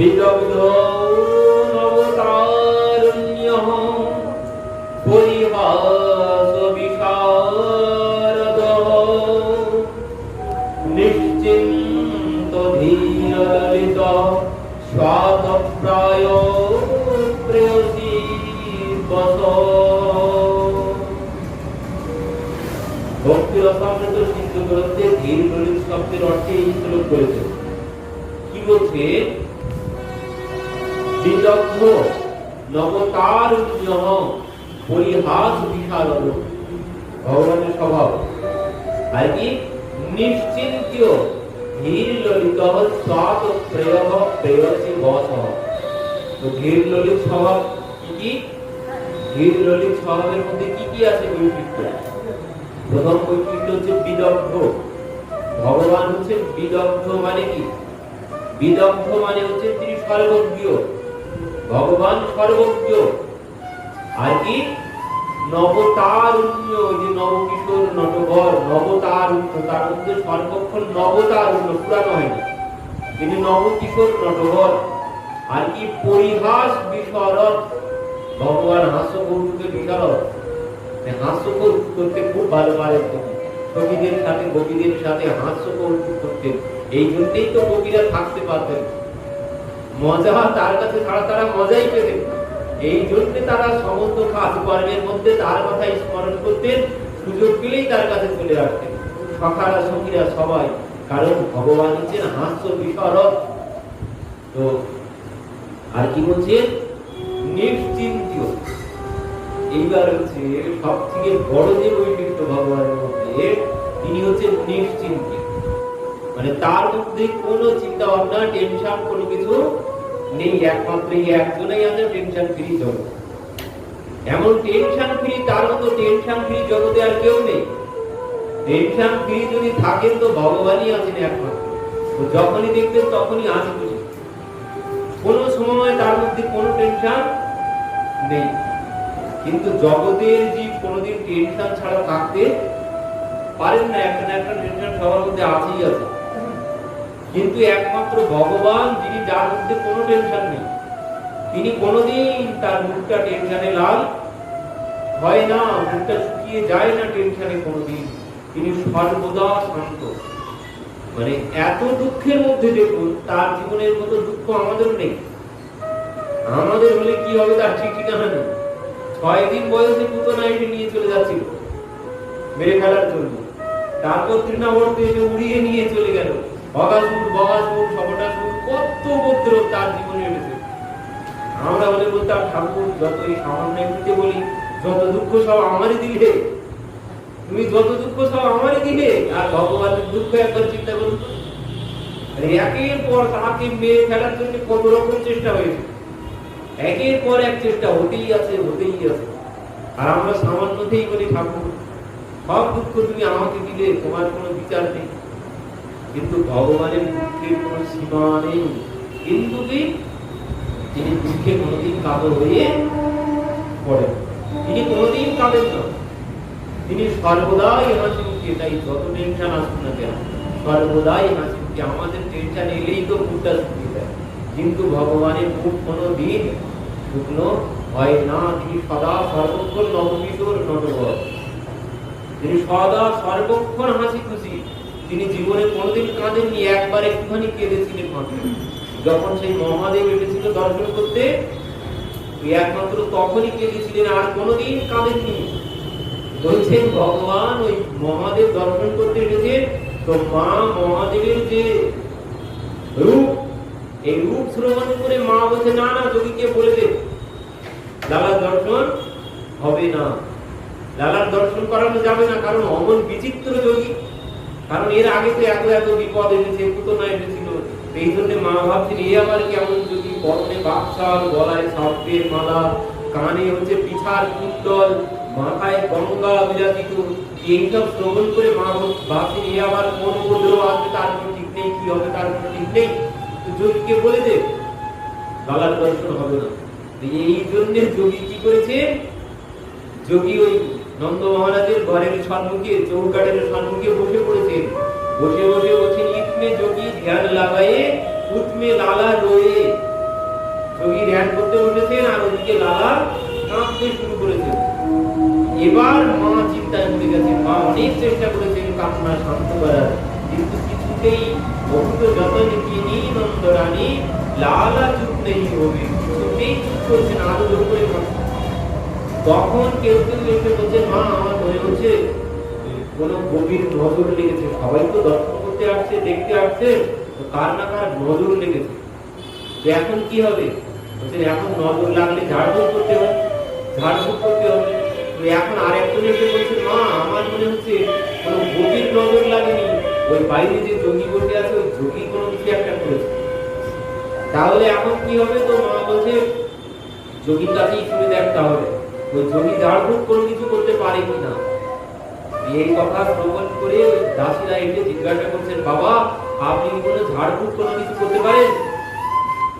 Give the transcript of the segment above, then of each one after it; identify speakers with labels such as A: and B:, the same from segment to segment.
A: বিদগ্ধ নবতারণ্যঃ পরিহাস বিশারদঃ নিশ্চিন্ত ধীর ললিত স্বাতপ্রায় প্রেয়সী বস ভক্তি রসামৃত শব্দের অর্থে এই শ্লোক করেছে কি বলছে বিদগ্ধ নবতার পরিহাস বিশারদ। ভগবানের স্বভাব। আর কি? নিশ্চিন্ত ধীর ললিত স্বাদ প্রেয়, প্রেয়সী বস। তো ধীর ললিত স্বভাব কি? ধীর ললিত স্বভাবের মধ্যে কি কি আছে বৈশিষ্ট্য প্রথম বৈশিষ্ট্য হচ্ছে বিদগ্ধ। ভগবান হচ্ছে বিদগ্ধ মানে কি? বিদগ্ধ মানে হচ্ছে তিনি সর্বজ্ঞ ভগবান সর্বজ্ঞ। আর কি? নবতারুণ্য, যে নবকিশোর নটবর নবতারুণ্য, তার মধ্যে সর্বক্ষণ নবতারুণ্য, পুরানো হয়নি। তিনি নবকিশোর নটবর আর কি? পরিহাস বিশরদ। ভগবান হাস্য কৌতুকে বিশরদ। হাস্য কৌতুক করতে খুব ভালো পারেন তিনি কবিদের সাথে কবিদের সাথে হাস্য কৌতুক করতেন এই জন্যই তো কবিরা থাকতে পারতেন। মজা তার কাছে ছাড়া তারা মজাই পেতেন এই জন্য তারা সমস্ত কাজ কর্মের মধ্যে তার স্মরণ করতেন সুযোগ পেলেই তার কাছে চলে আসতেন সবাই কারণ ভগবান হচ্ছেন হাস্য বিশরদ তো আর কি বলছে? নিশ্চিন্ত এইবার হচ্ছে সব থেকে বড় যে বৈশিষ্ট্য ভগবানের মধ্যে, তিনি হচ্ছেন নিশ্চিন্ত মানে তার মধ্যে কোনো চিন্তা ভাবনা টেনশন কোনো কিছু নেই, একমাত্র এই একজনেই আছে টেনশন ফ্রি জগৎ। এমন টেনশন ফ্রি তার মতো টেনশন ফ্রি জগতে আর কেউ নেই। টেনশন ফ্রি যদি থাকেন তো ভগবানই আছেন একমাত্র। যখনই দেখবেন তখনই হাসি খুশি। কোনো সময় তার মধ্যে কোনো টেনশন নেই। কিন্তু জগতের জীব কোনোদিন টেনশন ছাড়া থাকতে পারেন না, একটা না একটা টেনশন সবার মধ্যে আছেই আছে। কিন্তু একমাত্র ভগবান, যিনি যার মধ্যে কোনো টেনশন নেই। তিনি কোনোদিন তার মুখটা টেনশনে লাল হয় না, মুখটা শুকিয়ে যায় না টেনশনে কোনোদিন। তিনি সর্বদা শান্ত। মানে এত দুঃখের মধ্যে দেখুন, তার জীবনের মতো দুঃখ আমাদের নেই। আমাদের হলে কি হবে তার ঠিক ঠিকানা নেই। ছয় দিন বয়সে পুতো নাইটে নিয়ে চলে যাচ্ছিল, মেরে ফেলার জন্য। তারপর তৃণাবর্তে উড়িয়ে নিয়ে চলে গেল। বগাসুর বগাসুর সবটাসুর কত উপদ্রব তার জীবনে এসেছে আমরা বলে বলতাম ঠাকুর যত এই সামান্য এমনিতে বলি, যত দুঃখ সব আমারই দিলে। তুমি যত দুঃখ সব আমারই দিলে। আর ভগবানের দুঃখ একবার চিন্তা করুন একের পর তাকে মেরে ফেলার জন্য কত রকম চেষ্টা হয়েছে। একের পর এক চেষ্টা হতেই আছে হতেই আছে। আর আমরা সামান্যতেই বলি, ঠাকুর, সব দুঃখ তুমি আমাকে দিলে, তোমার কোনো বিচার নেই। কিন্তু ভগবানের দুঃখের কোনো সীমা নেই। কিন্তু কি? তিনি দুঃখে কোনোদিন কাতর হয়ে পড়ে তিনি কোনোদিন কাঁদেন না। তিনি সর্বদাই হাসি মুখে তাই যত টেনশন আসুন না কেন, সর্বদাই হাসি মুখে আমাদের টেনশন এলেই তো মুখটা শুকিয়ে যায়। কিন্তু ভগবানের মুখ কোনো দিন শুকনো হয় না। তিনি সদা সর্বক্ষণ নবকিশোর নটবর তিনি সদা সর্বক্ষণ হাসি খুশি তিনি জীবনে কোনোদিন কাঁদেননি, একবার একটুখানি কেঁদেছিলেন মাত্র যখন সেই মহাদেব এসেছিল দর্শন করতে একমাত্র তখনই কেঁদেছিলেন, আর কোনোদিন কাঁদেননি। বলছেন, ভগবান, ওই মহাদেব দর্শন করতে এসেছেন তো মা মহাদেবের যে রূপ, এই রূপ শ্রবণ করে মা বলছে, না না, যোগীকে বলে দে লালার দর্শন হবে না। লালার দর্শন করানো যাবে না, কারণ অমন বিচিত্র যোগী কারণ এর আগে তো এত এত বিপদ এসেছে পুতনা এসেছিল। এই জন্য মা ভাবছেন এই আবার কেমন যদি পরনে বাক্সাল গলায় সাপের মালা, কানে হচ্ছে পিছার কুণ্ডল মাথায় গঙ্গা বিরাজিত। এইসব শ্রবণ করে মা ভাব- ভাবছেন এই আবার কোন উপদ্রব আসবে, তার কোনো ঠিক নেই, কি হবে, তার কোনো ঠিক নেই। যোগীকে বলে দে লালার দর্শন হবে না। এই জন্য যোগী কি করেছে? যোগী ওই নন্দ মহারাজের ঘরের সম্মুখে চৌকাটের সম্মুখে বসে পড়েছেন। বসে বসে বলছেন ইতমে যোগী ধ্যান লাগায়ে, উতমে লালা রয়ে। যোগী ধ্যান করতে উঠেছেন আর ওদিকে লালা কাঁদতে শুরু করেছেন। এবার মা চিন্তায় পড়ে গেছেন। মা অনেক চেষ্টা করেছেন কান্না শান্ত করার, কিন্তু কিছুতেই বহুত যতন তিনি নন্দরানী। লালা চুপ নেই হবে কিছুতেই চুপ করছেন আরও জোর করে। তখন কেউ কেউ এসে বলছে, মা, আমার মনে হচ্ছে কোনো গভীর নজর লেগেছে। সবাই তো দর্শন করতে আসছে, দেখতে আসছে কার না কার নজর লেগেছে। এখন কি হবে? বলছে, এখন নজর লাগলে ঝাড়ফুঁক করতে হবে ঝাড়ফুঁক করতে হবে। এখন আর একজন এসে বলছে, মা, আমার মনে হচ্ছে কোনো গভীর নজর লাগেনি। ওই বাইরে যে যোগী বসে আছে, ওই যোগী কোনো কিছু একটা করেছে। তাহলে এখন কি হবে তো মা বলছে, যোগীর কাছেই শুনে দেখতে হবে ওই কোনো কিছু করতে পারে কিনা এই কথা শ্রবণ করে দাসীরা এসে জিজ্ঞাসা করছেন, বাবা, আপনি কি কোনো কোনো কিছু করতে পারেন?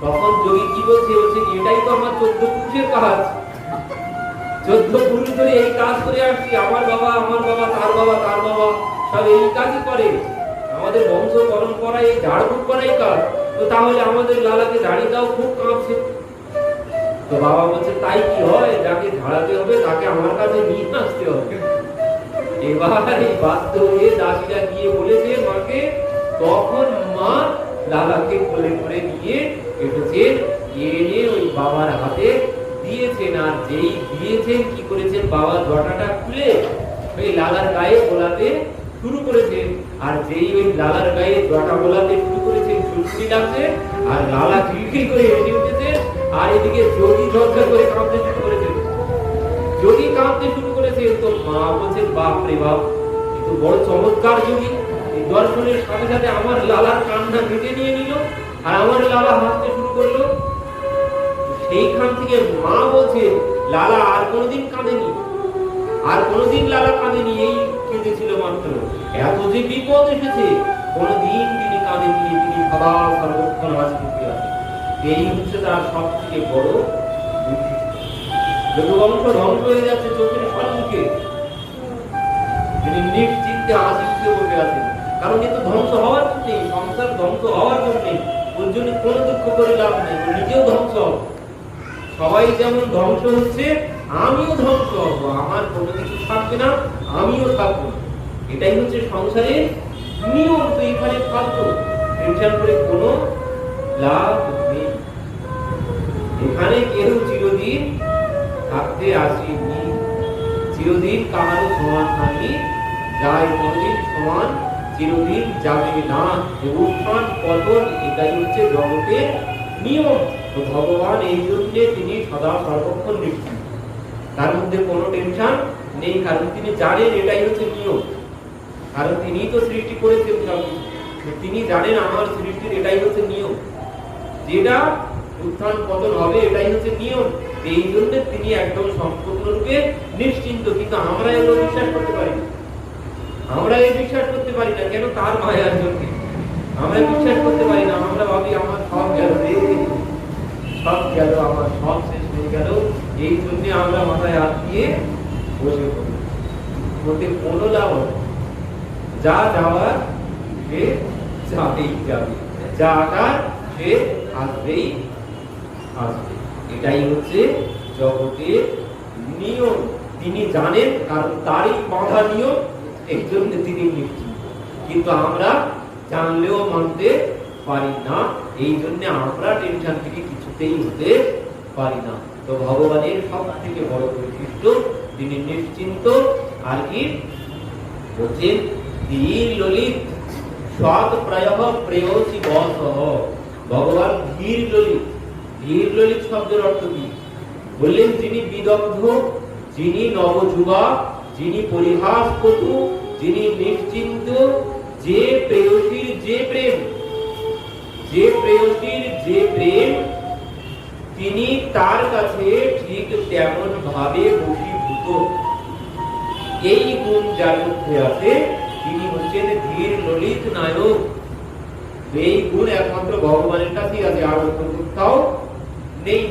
A: তখন যোগী কি বলছে? এটাই তো আমার চোদ্দ পুরুষের কাজ। চোদ্দ পুরুষ ধরে এই কাজ করে আসছি। আমার বাবা আমার বাবা, তার বাবা তার বাবা, সব এই কাজই করে। আমাদের বংশ পরম্পরায় এই ঝাড়ফুঁক করাই কাজ। তো তাহলে আমাদের লালাকে ঝাড়ি দাও, খুব কাঁপছে। তো বাবা বলছে, তাই কি হয়? যাকে ঝাড়াতে হবে, তাকে আমার কাছে নিয়ে আসতে হবে। এবার এই বাধ্য হয়ে দাসীরা গিয়ে বলেছে মাকে, তখন মা লালাকে কোলে করে নিয়ে এসেছেন। এনে ওই বাবার হাতে দিয়েছেন আর যেই দিয়েছেন, কি করেছেন? বাবা জটাটা খুলে ওই লালার গায়ে গোলাতে শুরু করেছেন। আর যেই ওই লালার গায়ে জটা গোলাতে শুরু করেছেন সুরসুরি লাগছে, আর লালা খিলখিল করে হেসে উঠেছে। আর এদিকে যোগী ঝরঝর করে কাঁপতে শুরু করেছেন যোগী কাঁদতে শুরু করেছে তো মা বলছেন, বাপ রে বাপ, কিন্তু বড় চমৎকার যোগী। এই দর্শনের সাথে সাথে আমার লালার কান্না কেটে নিয়ে নিল আর আমার লালা হাসতে শুরু করল। সেইখান থেকে মা বলছে, লালা আর কোনোদিন কাঁদেনি। আর কোনোদিন লালা কাঁদেনি, এই কেঁদেছিল মাত্র। এত যে বিপদ এসেছে, কোনোদিন তিনি কাঁদেনি তিনি সদা সর্বক্ষণ হাসি আছে এই হচ্ছে তার সব থেকে বড় যদুবংশ ধ্বংস হয়ে যাচ্ছে চোখের সম্মুখে তিনি নিশ্চিন্তে মুখে বসে আছেন। কারণ এ ধ্বংস হওয়ার জন্যই সংসার ধ্বংস হওয়ার জন্যই ওর জন্য কোনো দুঃখ করে লাভ নেই নিজেও ধ্বংস। সবাই যেমন ধ্বংস হচ্ছে, আমিও ধ্বংস হব। আমার কোনো কিছু থাকবে না, আমিও থাকব। এটাই হচ্ছে সংসারের নিয়ম, তো এখানে থাকব টেনশন করে কোনো লাভ এখানে কেউ চিরদিন থাকতে আসেনি। চিরদিন কাহারও সমান নাই যায় কোনদিন সমান, চিরদিন যাবে না। উত্থান পতন, এটাই হচ্ছে জগতের নিয়ম। তো ভগবান এই জন্য তিনি সদা সর্বক্ষণ নিশ্চিত তার মধ্যে কোনো টেনশন নেই, কারণ তিনি জানেন এটাই হচ্ছে নিয়ম। কারণ তিনিই তো সৃষ্টি করেছেন তিনি জানেন আমার সৃষ্টির এটাই হচ্ছে নিয়ম। যেটা উত্থান পতন হবে, এটাই হচ্ছে নিয়ম। এই জন্য তিনি একদম সম্পূর্ণরূপে নিশ্চিন্ত, কিন্তু আমরা এগুলো বিশ্বাস করতে পারি আমরা এই বিশ্বাস করতে পারি না, কেন তার মায়ার জন্য? আমরা বিশ্বাস করতে পারি না, আমরা ভাবি আমার সব গেল সব গেল, আমার সব শেষ হয়ে গেল, এই জন্য আমরা মাথায় হাত দিয়ে বসে পড়ি। ওতে কোনো লাভ যা যাওয়ার সে যাবেই যাবে, যা আকার সে আসবেই আসবে। এটাই হচ্ছে জগতের নিয়ম। তিনি জানেন কারণ তারই বাঁধা নিয়ম এই জন্য তিনি নিশ্চিত কিন্তু আমরা জানলেও মানতে পারি না। এই জন্য আমরা টেনশন থেকে কিছুতেই হতে পারি না। তো ভগবানের সব থেকে বড় বৈশিষ্ট্য, তিনি নিশ্চিন্ত আর কি বলছেন ধীর ললিত, সৎ প্রায় প্রেয়সী বস ভগবান ধীর ললিত। ধীর শব্দের অর্থ কি? বললেন, যিনি বিদগ্ধ, যিনি নবযুবা যিনি পরিহাস কটু যিনি নিশ্চিন্ত, যে প্রেয়সীর যে প্রেম, যে প্রেয়সীর যে প্রেম, তিনি তার কাছে ঠিক তেমন ভাবে বশীভূত। এই গুণ যার মধ্যে আছে, তিনি হচ্ছেন ধীর ললিত নায়ক। এই গুণ একমাত্র ভগবানের কাছেই আছে। আর অন্য কোথাও নেই।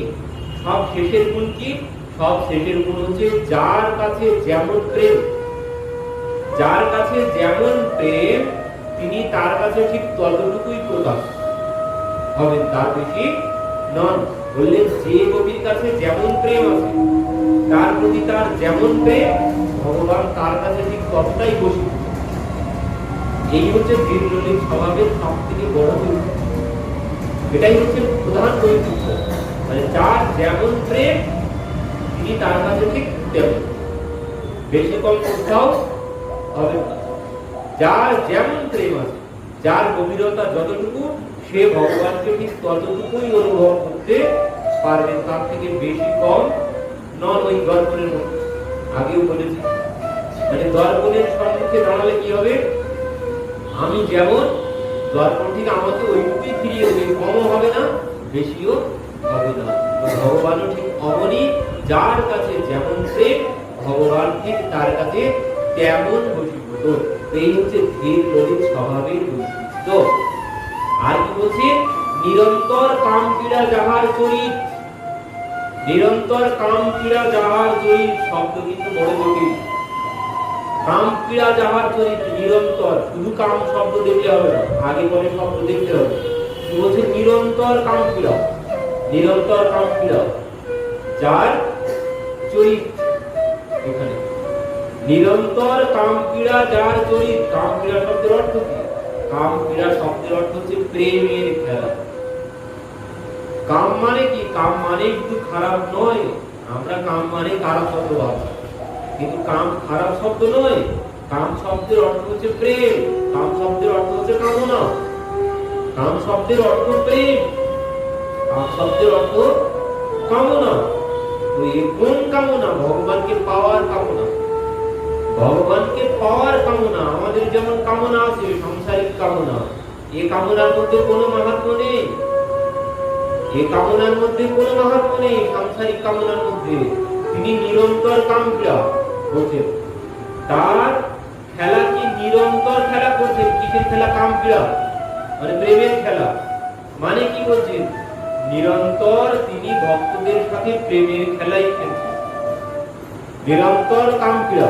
A: সব শেষের গুণ কি? সব শেষের গুণ হচ্ছে যার কাছে যেমন প্রেম। যার কাছে যেমন প্রেম, তিনি তার কাছে ঠিক ততটুকুই প্রকাশ। হবেন তার বেশি নন। বললেন, যে কবির কাছে যেমন প্রেম আছে, তার প্রতি তার যেমন প্রেম, ভগবান তার কাছে ঠিক ততটাই বসি। এই হচ্ছে দীর্ঘলীন স্বভাবের সব থেকে বড় এটাই হচ্ছে প্রধান বৈশিষ্ট্য মানে যার যেমন প্রেম, তিনি তার কাছে ঠিক তেমন। বেশি কম কোথাও হবে যার যেমন প্রেম আছে, যার গভীরতা যতটুকু, সে ভগবানকে ঠিক ততটুকুই অনুভব করতে পারবে, তার থেকে বেশি কম নন ওই দর্পণের মধ্যে। আগেও বলেছি। মানে দর্পণের সম্মুখে দাঁড়ালে কি হবে? আমি যেমন দর্পণ থেকে আমাকে ওইটুকুই ফিরিয়ে দেবে, কমও হবে না, বেশিও হবে ঠিক অমনি যার কাছে যেমন প্রেম, ভগবান ঠিক তার কাছে তেমন বসীভূত এই হচ্ছে ধীর ললিত স্বভাবের বৈশিষ্ট্য। আর কি বলছে? নিরন্তর কাম পীড়া যাহার চরিত। নিরন্তর কাম পীড়া যাহার চরিত, শব্দ কিন্তু বড় জটিল। কাম পীড়া যাহার চরিত, নিরন্তর। শুধু কাম শব্দ দেখলে হবে না, আগে পরে শব্দ দেখতে হবে। বলছে? নিরন্তর কাম পীড়া। নিরন্তর পীড়া যার চরিত এখানে। নিরন্তর কাম পীড়া যার চরিত কাম পীড়া শব্দের অর্থ কি? কাম পীড়া শব্দের অর্থ হচ্ছে প্রেমের খেলা। কাম মানে কি? কাম মানে কিন্তু খারাপ নয়। আমরা কাম মানে খারাপ শব্দ ভাবি। কিন্তু কাম খারাপ শব্দ নয়। কাম শব্দের অর্থ হচ্ছে প্রেম। কাম শব্দের অর্থ হচ্ছে কামনা। কাম শব্দের অর্থ প্রেম। শব্দের অর্থ কামনা। কোন কামনা? ভগবানকে পাওয়ার কামনা। ভগবানকে পাওয়ার কামনা, আমাদের যেমন কামনা আছে, সাংসারিক কামনা, এ কামনার মধ্যে কোনো মাহাত্ম নেই। এ কামনার মধ্যে কোনো মাহাত্ম নেই, সাংসারিক কামনার মধ্যে। তিনি নিরন্তর কামক্রিয়া বলছেন তার খেলা কি নিরন্তর খেলা করছেন কিসের খেলা? কামক্রিয়া মানে প্রেমের খেলা। মানে কি বলছেন নিরন্তর তিনি ভক্তদের সাথে প্রেমের খেলাই খেলছেন নিরন্তর কামক্রিয়া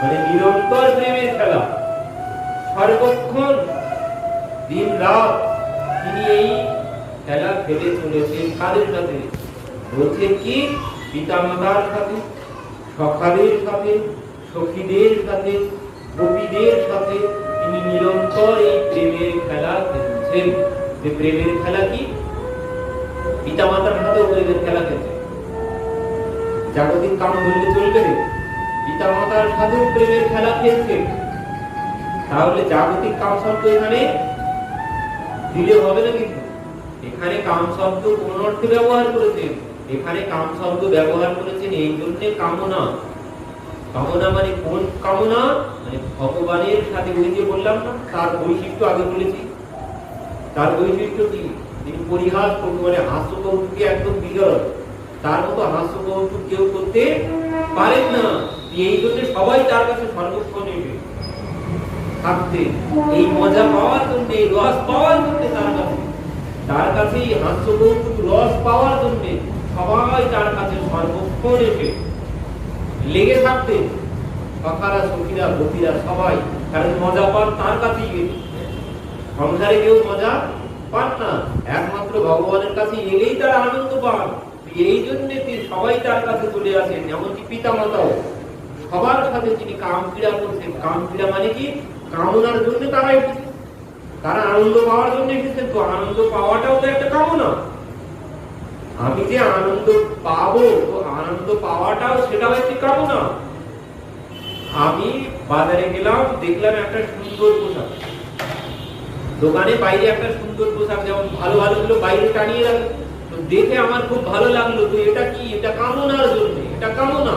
A: মানে নিরন্তর প্রেমের খেলা। সর্বক্ষণ, দিন রাত তিনি এই খেলা খেলে চলেছেন কাদের সাথে? বলছেন কি? পিতামাতার সাথে, সখাদের সাথে, সখীদের সাথে, গোপীদের সাথে তিনি নিরন্তর এই প্রেমের খেলা খেলছেন। যে প্রেমের খেলা কি? পিতামাতার সাথেও প্রেমের খেলা খেলছেন জাগতিক কাম বললে চলবে রে। পিতামাতার সাথেও প্রেমের খেলা খেলছেন তাহলে জাগতিক কাম শব্দ এখানে দিলে হবে না কিন্তু। এখানে কাম শব্দ কোন অর্থে ব্যবহার করেছেন? এখানে কাম শব্দ ব্যবহার করেছেন এই জন্য কামনা। কামনা মানে কোন কামনা? মানে ভগবানের সাথে ওই যে বললাম না, তার বৈশিষ্ট্য আগে বলেছি। তার বৈশিষ্ট্য কি? তিনি পরিহাস মানে হাস্য কৌতুকে একদম বিরল। তার মতো হাস্য কৌতুক কেউ করতে পারেন না। এই জন্য সবাই তার কাছে সর্বক্ষণ নেবে। থাকতে এই মজা পাওয়ার জন্য এই রস পাওয়ার জন্য তার কাছে। তার কাছে এই হাস্য কৌতুক রস পাওয়ার জন্য সবাই তার কাছে সর্বক্ষণ এসে লেগে থাকতেন সখারা সখীরা গোপীরা সবাই কারণ মজা পান তার কাছেই সংসারে কেউ মজা পান না। একমাত্র ভগবানের কাছে এলেই তারা আনন্দ পান। এই জন্য সবাই তার কাছে চলে আসেন এমনকি পিতা মাতাও সবার সাথে তিনি কাম ক্রীড়া করছেন, কাম ক্রীড়া মানে কি? কামনার জন্য তারা এসেছে তারা আনন্দ পাওয়ার জন্য এসেছেন, তো আনন্দ পাওয়াটাও তো একটা কামনা। আমি যে আনন্দ পাবো, তো আনন্দ পাওয়াটাও সেটাও একটি কামনা। আমি বাজারে গেলাম, দেখলাম একটা সুন্দর পোশাক। দোকানে বাইরে একটা সুন্দর পোশাক, যেমন ভালো ভালো গুলো বাইরে টানিয়ে রাখে। তো দেখে আমার খুব ভালো লাগল তো এটা কি? এটা কামনার জন্য, এটা কামনা।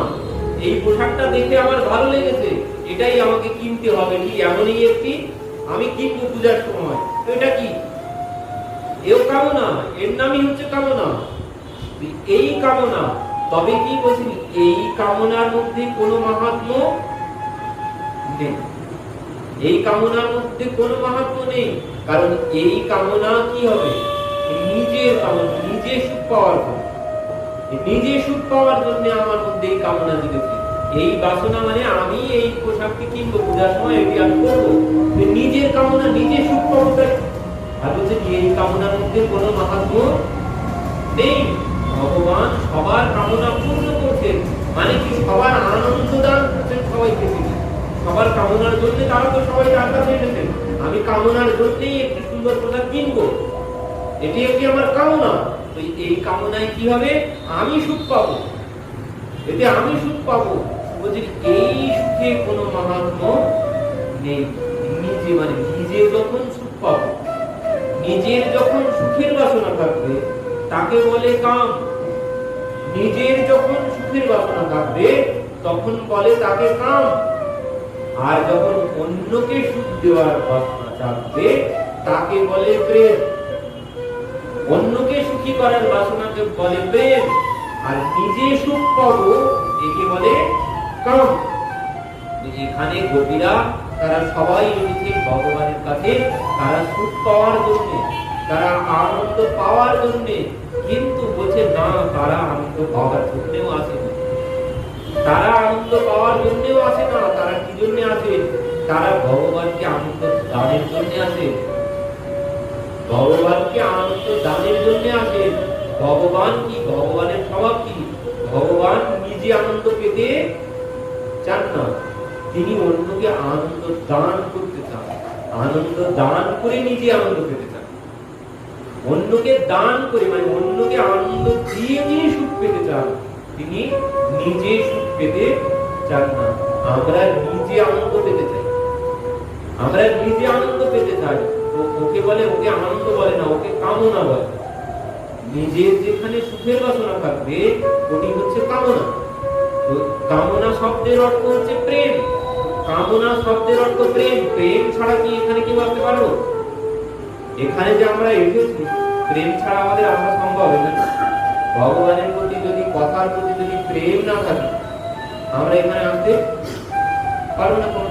A: এই পোশাকটা দেখে আমার ভালো লেগেছে। এটাই আমাকে কিনতে হবে কি? এমনই একটি, আমি কিনবো পূজার সময়। তো এটা কি? এও কামনা, এর নামই হচ্ছে কামনা। এই কামনা। তবে কি বলছেন এই কামনার মধ্যে কোনো মাহাত্ম নেই। এই কামনার মধ্যে কোনো মাহাত্ম নেই। কারণ এই কামনা কি হবে? নিজের কামনা নিজে সুখ পাওয়ার জন্য। নিজে সুখ পাওয়ার জন্য আমার মধ্যে এই কামনা দিতেছে এই বাসনা মানে আমি এই পোশাকটি কিনবো, পূজার সময় এটি আমি করব নিজের কামনা নিজে সুখ পাবো আর বলছে এই কামনার মধ্যে কোনো মাহাত্ম নেই। ভগবান সবার কামনা পূর্ণ করছেন। মানে কি, সবার আনন্দ দান করছেন সবাইকে সবার কামনার জন্য তারা তো সবাই তার কাছে এসেছেন আমি কামনার জন্যই একটি সুন্দর পোশাক কিনবো। এটি একটি আমার কামনা। এই কামনায় কি হবে? আমি সুখ পাবো। এতে আমি সুখ পাবো। বলছি এই সুখে কোনো মাহাত্ম নেই। নিজে মানে নিজে যখন সুখ পাবো, নিজের যখন সুখের বাসনা থাকবে, তাকে বলে কাম। নিজের যখন সুখের বাসনা থাকবে, তখন বলে তাকে কাম। আর যখন অন্যকে সুখ দেওয়ার বাসনা থাকবে তাকে বলে প্রেম। অন্যকে সুখী করার বাসনাকে বলে প্রেম। আর নিজে সুখ পাবো, একে বলে কাম এখানে গোপীরা, তারা সবাই এসেছে ভগবানের কাছে। তারা সুখ পাওয়ার জন্য, তারা আনন্দ পাওয়ার জন্য। কিন্তু বলছে, না, তারা আনন্দ পাওয়ার জন্যও আসেনি। তারা আনন্দ পাওয়ার জন্যও আসে না তারা কি জন্য আসে তারা ভগবানকে আনন্দ দানের জন্য আসে। ভগবানকে আনন্দ দানের জন্য আসে? ভগবান কি? ভগবানের স্বভাব কি? ভগবান নিজে আনন্দ পেতে চান না। তিনি অন্যকে আনন্দ দান করতে চান। আনন্দ দান করে নিজে আনন্দ পেতে চান। অন্যকে দান করে মানে অন্যকে আনন্দ দিয়ে তিনি সুখ পেতে চান, তিনি নিজে সুখ পেতে চান না। আমরা নিজে আনন্দ পেতে চাই। আমরা নিজে আনন্দ পেতে চাই। ওকে বলে, ওকে আনন্দ বলে না, ওকে কামনা বলে। নিজের যেখানে সুখের বাসনা থাকবে, ওটি হচ্ছে কামনা। কামনা শব্দের অর্থ হচ্ছে প্রেম। কামনা শব্দের অর্থ প্রেম। প্রেম ছাড়া কি এখানে কেউ আসতে পারব? এখানে যে আমরা এসেছি, প্রেম ছাড়া আমাদের আসা সম্ভব হয় না। ভগবানের প্রতি যদি, কথার প্রতি যদি প্রেম না থাকে, আমরা এখানে আসতে পারব না কোনো।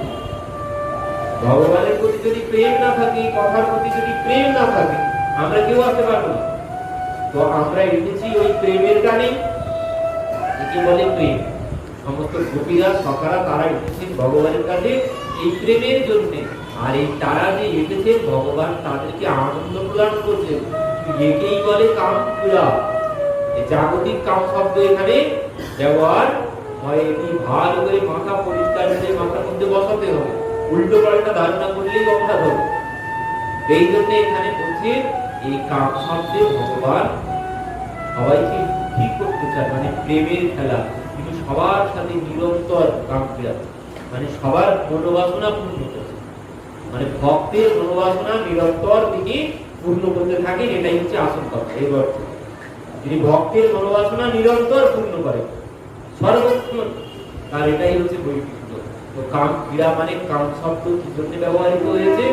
A: ভগবানের প্রতি যদি প্রেম না থাকে, কথার প্রতি যদি প্রেম না থাকে, আমরা কেউ আসতে পারব না। তো আমরা এসেছি ওই প্রেমের গানে একে বলে প্রেম। সমস্ত গোপীরা সখারা তারা এসেছেন ভগবানের কাছে এই প্রেমের জন্য। আর এই তারা যে এসেছেন ভগবান তাদেরকে আনন্দ প্রদান করছেন। একেই বলে কাম ক্রীড়া জাগতিক কাম শব্দ এখানে ব্যবহার হয়। এটি ভালো করে মাথা পরিষ্কার করে মাথার মধ্যে বসাতে হবে। উল্টো পাল্টা ধারণা করলেই অপরাধ হবে এই জন্য এখানে বলছে, এই কাম শব্দে ভগবান সবাইকে ঠিক করতে চায়? মানে প্রেমের খেলা। কিন্তু সবার সাথে নিরন্তর কাম মানে সবার মনোবাসনা পূর্ণ করছে মানে ভক্তের মনোবাসনা নিরন্তর তিনি পূর্ণ করতে থাকেন, এটাই হচ্ছে আসল কথা, এই অর্থ তিনি ভক্তের মনোবাসনা নিরন্তর পূর্ণ করে সর্বক্ষণ আর এটাই হচ্ছে বৈশিষ্ট্য। ক্রীড়া মানে কাম শব্দ কি জন্য হয়েছে?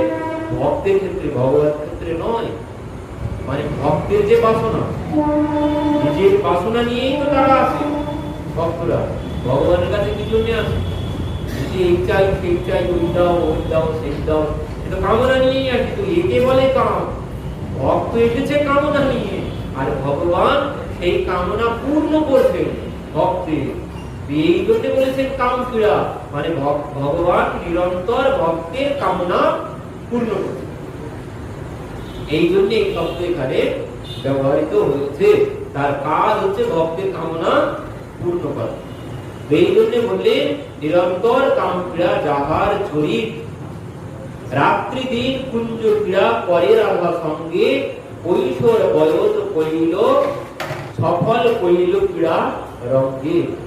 A: ভক্তের ক্ষেত্রে ক্ষেত্রে নয়। মানে ভক্তের যে বাসনা, নিজের বাসনা নিয়েই তো তারা ভক্তরা। ভগবানের কাছে কি জন্য এই চাই, সেই চাই, ওই দাও ওই দাও, সেই দাও। এটা কামনা নিয়েই আসে, তো একে বলে কাম। ভক্ত এসেছে কামনা নিয়ে, আর ভগবান সেই কামনা পূর্ণ করছেন ভক্তের। এই বলেছেন কাম ক্রীড়া মানে ভগবান নিরন্তর ভক্তের কামনা পূর্ণ করছেন এই জন্য এই শব্দ এখানে ব্যবহৃত হয়েছে তার কাজ হচ্ছে ভক্তের কামনা পূর্ণ করা। এই জন্য বললেন, নিরন্তর কাম ক্রীড়া যাহার চরিত, রাত্রি দিন কুঞ্জ ক্রীড়া করে রাধা সঙ্গে কৈশোর বয়স কইল সফল কইল ক্রীড়া রঙ্গে।